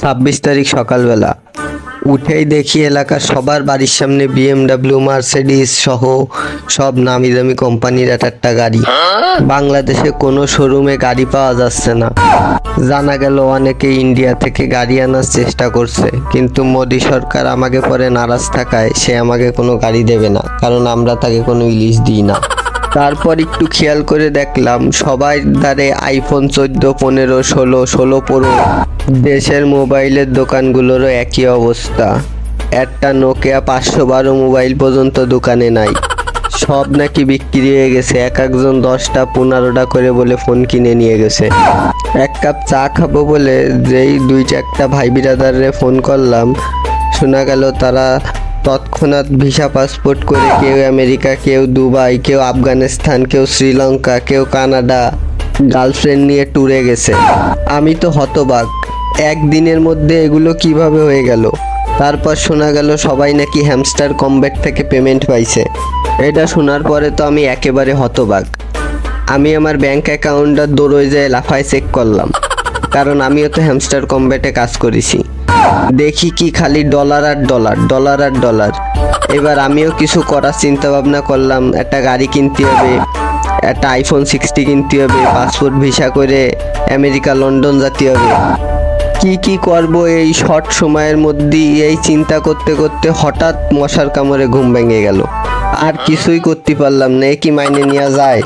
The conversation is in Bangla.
ছাব্বিশ তারিখ সকালবেলা। উঠেই দেখি এলাকার সবার বাড়ির সামনে বিএমডাব্লিউ মার্সিডিস সহ সব নামি দামি কোম্পানির এক একটা গাড়ি। বাংলাদেশে কোনো শোরুমে গাড়ি পাওয়া যাচ্ছে না। জানা গেল অনেকে ইন্ডিয়া থেকে গাড়ি আনার চেষ্টা করছে। কিন্তু মোদী সরকার আমাকে পরে নারাজ থাকায় সে আমাকে কোনো গাড়ি দেবে না, কারণ আমরা তাকে কোনো ইলিশ দিই না। তারপর একটু খেয়াল করে দেখলাম সবাই দ্বারে আইফোন চোদ্দ, পনেরো, ষোলো ষোলো প্রো দেশের মোবাইলের দোকানগুলোরও একই অবস্থা। একটা নোকিয়া পাঁচশো বারো মোবাইল পর্যন্ত দোকানে নাই। সব নাকি বিক্রি হয়ে গেছে, এক একজন দশটা, পনেরোটা করে বলে ফোন কিনে নিয়ে গেছে। এক কাপ চা খাব বলে যেই দুই চারটা ভাই বিরাদারে ফোন করলাম, শোনা গেল তারা তৎক্ষণাৎ ভিসা পাসপোর্ট করে কেউ আমেরিকা, কেউ দুবাই, কেউ আফগানিস্তান, কেউ শ্রীলঙ্কা, কেউ কানাডা গার্লফ্রেন্ড নিয়ে ট্যুরে গেছে। আমি তো হতবাক। একদিনের মধ্যে এগুলো কীভাবে হয়ে গেল? তারপর শোনা গেল সবাই নাকি হ্যামস্টার কমব্যাট থেকে পেমেন্ট পাইছে। এটা শোনার পরে তো আমি একেবারে হতবাক। আমি আমার ব্যাংক অ্যাকাউন্টটা দৌড়ে যেয়ে লাফায় চেক করলাম। কারণ আমিও তো হ্যামস্টার কমব্যাটে কাজ করেছি। দেখি কি খালি ডলার আর ডলার ডলার আর ডলার এবার আমিও কিছু করার চিন্তা ভাবনা করলাম, একটা গাড়ি কিনতে হবে, একটা আইফোন সিক্সটি কিনতে হবে পাসপোর্ট ভিসা করে আমেরিকা লন্ডন যেতে হবে। কি কি করব এই শর্ট সময়ের মধ্যেই, এই চিন্তা করতে করতে হঠাৎ মশার কামড়ে ঘুম ভেঙে গেল। আর কিছুই করতে পারলাম না কি মাইনে নেওয়া যায়?